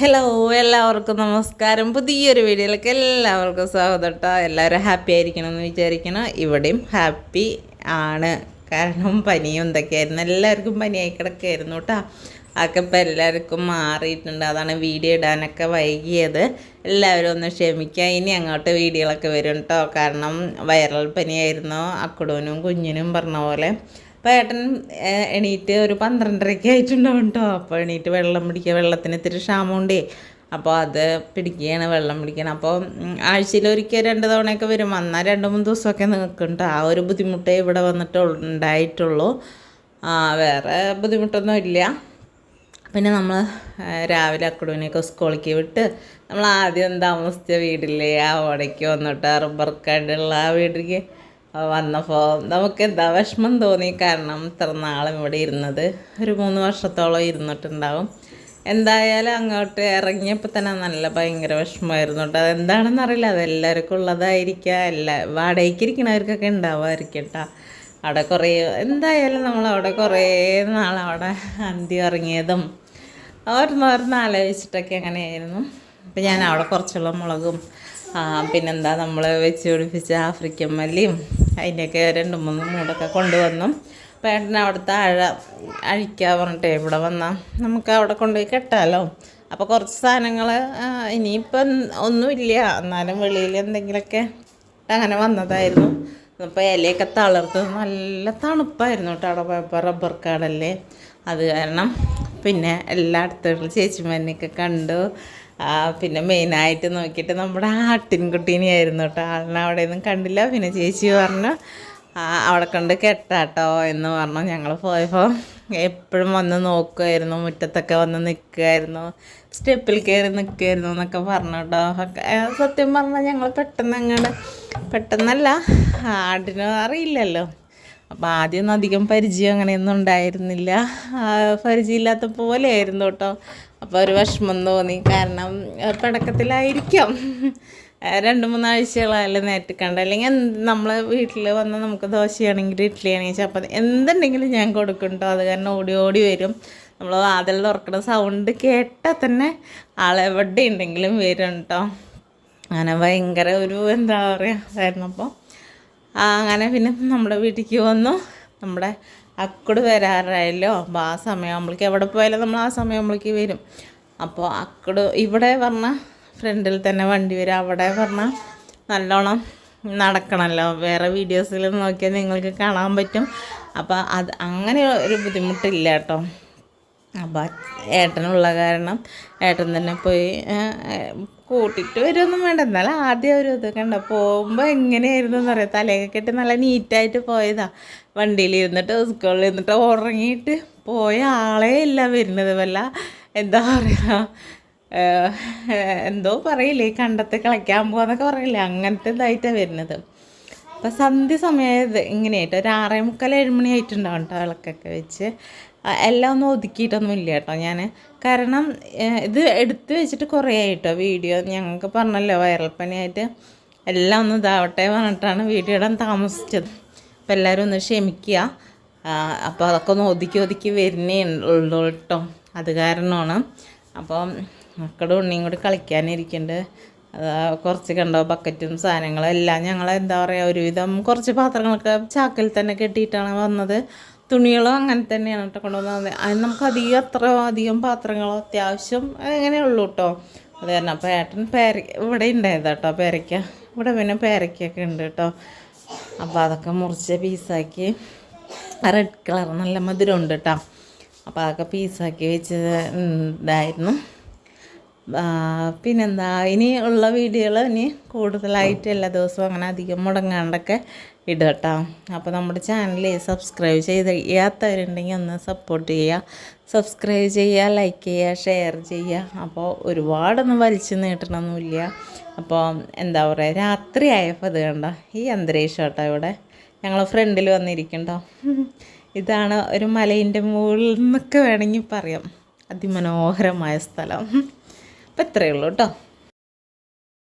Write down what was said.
Hello എല്ലാവർക്കും നമസ്കാരം. പുതിയൊരു വീഡിയോയിലേക്ക് എല്ലാവർക്കും സ്വാഗതം കേട്ടോ എല്ലാവരും ഹാപ്പി ആയിരിക്കണം എന്ന് വിചാരിക്കണം ഇവിടെയും ഹാപ്പി ആണ്. കാരണം പനിയും എന്തൊക്കെയായിരുന്നു? എല്ലാവർക്കും പനിയായി കിടക്കായിരുന്നു കേട്ടോ അതൊക്കെ ഇപ്പോൾ എല്ലാവർക്കും മാറിയിട്ടുണ്ട്. അതാണ് വീഡിയോ ഇടാനൊക്കെ വൈകിയത്. എല്ലാവരും ഒന്ന് ക്ഷമിക്കുക. ഇനി അങ്ങോട്ട് വീഡിയോകളൊക്കെ വരും കേട്ടോ കാരണം വൈറൽ പനിയായിരുന്നു. അക്കുടോനും കുഞ്ഞിനും പറഞ്ഞ പോലെ. അപ്പോൾ ഏട്ടൻ എണീറ്റ് ഒരു പന്ത്രണ്ടരയ്ക്ക് ആയിട്ടുണ്ടാവും കേട്ടോ അപ്പോൾ എണീറ്റ് വെള്ളം പിടിക്കുക. വെള്ളത്തിന് ഇത്തിരി ക്ഷാമമുണ്ടേ. അപ്പോൾ അത് പിടിക്കുകയാണ് വെള്ളം പിടിക്കണം അപ്പോൾ ആഴ്ചയിൽ ഒരിക്കൽ രണ്ട് തവണയൊക്കെ വരും. വന്നാൽ രണ്ട് മൂന്ന് ദിവസമൊക്കെ നിൽക്കുന്നുണ്ട് ആ ഒരു ബുദ്ധിമുട്ടേ ഇവിടെ വന്നിട്ട് ഉണ്ടായിട്ടുള്ളൂ. വേറെ ബുദ്ധിമുട്ടൊന്നും ഇല്ല. പിന്നെ നമ്മൾ രാവിലെ അക്കുടുവിനെയൊക്കെ സ്കൂളിലേക്ക് വിട്ട് നമ്മൾ ആദ്യം താമസിച്ച വീടില്ലേ ആ ഓടയ്ക്ക് വന്നിട്ട് റബ്ബർ കടുള്ള ആ വീട്ടിലേക്ക് വന്നപ്പോൾ നമുക്ക് എന്താ വിഷമം തോന്നി. കാരണം ഇത്ര നാളും ഇവിടെ ഇരുന്നത് ഒരു മൂന്ന് വർഷത്തോളം ഇരുന്നിട്ടുണ്ടാവും. എന്തായാലും അങ്ങോട്ട് ഇറങ്ങിയപ്പോൾ തന്നെ നല്ല ഭയങ്കര വിഷമമായിരുന്നു കേട്ടോ. അതെന്താണെന്ന് അറിയില്ല. അതെല്ലാവർക്കും ഉള്ളതായിരിക്കുക ഉള്ളതായിരിക്കാം. എല്ലാ വാടകയ്ക്ക് ഇരിക്കണവർക്കൊക്കെ ഉണ്ടാവുമായിരിക്കും കേട്ടോ. അവിടെ കുറേ എന്തായാലും നമ്മൾ അവിടെ കുറേ നാളവിടെ അന്തി ഇറങ്ങിയതും ഓരോന്നോരോന്ന് ആലോചിച്ചിട്ടൊക്കെ അങ്ങനെയായിരുന്നു അപ്പം ഞാൻ അവിടെ കുറച്ചുള്ള മുളകും പിന്നെന്താ നമ്മൾ വെച്ച് പിടിപ്പിച്ച ആഫ്രിക്കൻ മല്ലിയും അതിന്റെയൊക്കെ രണ്ട് മൂന്ന് മൂടൊക്കെ കൊണ്ടുവന്നു. ഏട്ടൻ അവിടുത്തെ അഴ അഴിക്കാൻ പറഞ്ഞിട്ടേ ഇവിടെ വന്നാൽ നമുക്ക് അവിടെ കൊണ്ടുപോയി കെട്ടാലോ? അപ്പോൾ കുറച്ച് സാധനങ്ങൾ ഇനിയിപ്പം ഒന്നുമില്ല. എന്നാലും വെളിയിൽ എന്തെങ്കിലുമൊക്കെ അങ്ങനെ വന്നതായിരുന്നു. അപ്പോൾ ഇലയൊക്കെ തളർത്ത് നല്ല തണുപ്പായിരുന്നു കേട്ടോ അവിടെ പോയപ്പോൾ റബ്ബർ കാടല്ലേ? അത് കാരണം പിന്നെ എല്ലായിടത്തുള്ള ചേച്ചിമാരനെയൊക്കെ കണ്ടു. പിന്നെ മെയിനായിട്ട് നോക്കിയിട്ട് നമ്മുടെ ആട്ടിൻകുട്ടീനെയായിരുന്നു കേട്ടോ ആളിനെ അവിടെ ഒന്നും കണ്ടില്ല. പിന്നെ ചേച്ചി പറഞ്ഞു അവിടെ കണ്ട് കെട്ടാട്ടോ എന്ന് പറഞ്ഞു. ഞങ്ങൾ പോയപ്പോൾ എപ്പോഴും വന്ന് നോക്കുമായിരുന്നു മുറ്റത്തൊക്കെ വന്ന് നിൽക്കുമായിരുന്നു സ്റ്റെപ്പിൽ കയറി നിൽക്കുമായിരുന്നു എന്നൊക്കെ പറഞ്ഞു കേട്ടോ സത്യം പറഞ്ഞാൽ ഞങ്ങൾ പെട്ടെന്ന് അങ്ങോട്ട് പെട്ടെന്നല്ല ആടിന് അറിയില്ലല്ലോ. അപ്പോൾ ആദ്യമൊന്നും അധികം പരിചയം അങ്ങനെയൊന്നും ഉണ്ടായിരുന്നില്ല. പരിചയമില്ലാത്ത പോലെയായിരുന്നു കേട്ടോ. അപ്പോൾ ഒരു വിഷമം തോന്നി. കാരണം പടക്കത്തിലായിരിക്കാം രണ്ട് മൂന്നാഴ്ചകളായാലും നേരിട്ട് കണ്ട അല്ലെങ്കിൽ നമ്മൾ വീട്ടിൽ വന്ന് നമുക്ക് ദോശയാണെങ്കിൽ ഇഡ്ഡലി ആണെങ്കിൽ ചപ്പാത്തി എന്തുണ്ടെങ്കിലും ഞാൻ കൊടുക്കും അത് കാരണം ഓടി ഓടി വരും. നമ്മൾ വാതിൽ തുറക്കുന്ന സൗണ്ട് കേട്ടാൽ തന്നെ ആളെവിടെ ഉണ്ടെങ്കിലും വരും കേട്ടോ. അങ്ങനെ ഭയങ്കര ഒരു എന്താ പറയുക അതായിരുന്നു അപ്പോൾ ആ, അങ്ങനെ പിന്നെ നമ്മുടെ വീട്ടിലേക്ക് വന്നു. നമ്മുടെ അക്കുട് വരാറായല്ലോ. അപ്പോൾ ആ നമ്മൾക്ക് എവിടെ പോയാലും നമ്മൾ ആ സമയമാകുമ്പോഴേക്ക് വരും. അപ്പോൾ അക്കുട് ഇവിടെ പറഞ്ഞാൽ ഫ്രണ്ടിൽ തന്നെ വണ്ടി വരും. അവിടെ പറഞ്ഞാൽ നല്ലോണം നടക്കണമല്ലോ വേറെ വീഡിയോസിൽ നോക്കിയാൽ നിങ്ങൾക്ക് കാണാൻ പറ്റും. അപ്പോൾ അത് അങ്ങനെ ഒരു ബുദ്ധിമുട്ടില്ല കേട്ടോ. അപ്പം ഏട്ടനുള്ള കാരണം ഏട്ടൻ തന്നെ പോയി കൂട്ടിയിട്ട് വരുമൊന്നും വേണ്ട. എന്നാലും ആദ്യം ഒരു ഇത് കണ്ട? പോകുമ്പോൾ എങ്ങനെയായിരുന്നു എന്ന് പറയാം തലയൊക്കെ കെട്ടി നല്ല നീറ്റായിട്ട് പോയതാ. വണ്ടിയിൽ ഇരുന്നിട്ട് സ്കൂളിൽ ഇരുന്നിട്ട് ഉറങ്ങിയിട്ട് പോയ ആളേ ഇല്ല വരുന്നത് വല്ല. എന്താ പറയുക എന്തോ പറയില്ലേ? കണ്ടത്ത് കളിക്കാൻ പോകാന്നൊക്കെ പറയില്ലേ? അങ്ങനത്തെ ഇതായിട്ടാണ് വരുന്നത്. അപ്പം സന്ധ്യ സമയത്ത് ഇങ്ങനെയായിട്ട്. ഒരു ആറേ മുക്കാൽ ഏഴ് മണി ആയിട്ടുണ്ടാവും കേട്ടോ വിളക്കൊക്കെ വെച്ച്. എല്ലാം ഒന്നും ഒതുക്കിയിട്ടൊന്നും ഇല്ല കേട്ടോ ഞാൻ കാരണം ഇത് എടുത്തു വെച്ചിട്ട് കുറേ ആയിട്ടോ വീഡിയോ. ഞങ്ങൾക്ക് പറഞ്ഞല്ലോ വൈറൽ പനിയായിട്ട് എല്ലാം ഒന്ന് ഇതാവട്ടെ പറഞ്ഞിട്ടാണ് വീഡിയോ ഇടാൻ താമസിച്ചത്. അപ്പോൾ എല്ലാവരും ഒന്ന് ക്ഷമിക്കുക. അപ്പോൾ അതൊക്കെ ഒന്ന് ഒതുക്കി ഒതുക്കി വരുന്നേ ഉള്ളൂ കേട്ടോ. അത് കാരണമാണ്. അപ്പം മക്കളുടെ ഉണ്ണിയും കൂടി കളിക്കാനിരിക്കുന്നുണ്ട് കുറച്ച് കണ്ടോ ബക്കറ്റും സാധനങ്ങളും എല്ലാം ഞങ്ങൾ എന്താ പറയുക ഒരുവിധം കുറച്ച് പാത്രങ്ങളൊക്കെ ചാക്കിൽ തന്നെ കെട്ടിയിട്ടാണ് വന്നത്. തുണികളും അങ്ങനെ തന്നെയാണ് കേട്ടോ കൊണ്ടുവന്നത് അതിന് നമുക്ക് അധികം അത്ര അധികം പാത്രങ്ങളോ അത്യാവശ്യം അങ്ങനെ ഉള്ളൂ കേട്ടോ. അത് കാരണം അപ്പോൾ ഏട്ടൻ പേര ഇവിടെ ഉണ്ടായത് കേട്ടോ പേരയ്ക്ക. ഇവിടെ പിന്നെ പേരയ്ക്കൊക്കെ ഉണ്ട് കേട്ടോ. അപ്പോൾ അതൊക്കെ മുറിച്ച് പീസാക്കി. റെഡ് കളർ നല്ല മധുരം ഉണ്ട് കേട്ടോ. അപ്പോൾ അതൊക്കെ പീസാക്കി വെച്ചത് ഇതായിരുന്നു. പിന്നെന്താ ഇനി ഉള്ള വീഡിയോകൾ ഇനി കൂടുതലായിട്ട് എല്ലാ ദിവസവും അങ്ങനെ അധികം മുടങ്ങാണ്ടൊക്കെ ഇടുക കേട്ടോ. അപ്പോൾ നമ്മുടെ ചാനൽ സബ്സ്ക്രൈബ് ചെയ്ത് ചെയ്യാത്തവരുണ്ടെങ്കിൽ ഒന്ന് സപ്പോർട്ട് ചെയ്യുക. സബ്സ്ക്രൈബ് ചെയ്യുക ലൈക്ക് ചെയ്യുക ഷെയർ ചെയ്യുക. അപ്പോൾ ഒരുപാടൊന്നും വലിച്ചു നീട്ടണമൊന്നുമില്ല അപ്പോൾ എന്താ പറയുക രാത്രി ആയപ്പോൾ അത് കണ്ടോ ഈ അന്തരീക്ഷം കേട്ടോ ഇവിടെ. ഞങ്ങൾ ഫ്രണ്ടിൽ വന്നിരിക്കണ്ടോ ഇതാണ് ഒരു മലയിന്റെ മുകളിൽ നിന്നൊക്കെ വേണമെങ്കിൽ പറയാം. അതിമനോഹരമായ സ്ഥലം. അപ്പം ഇത്രയേ ഉള്ളൂ കേട്ടോ.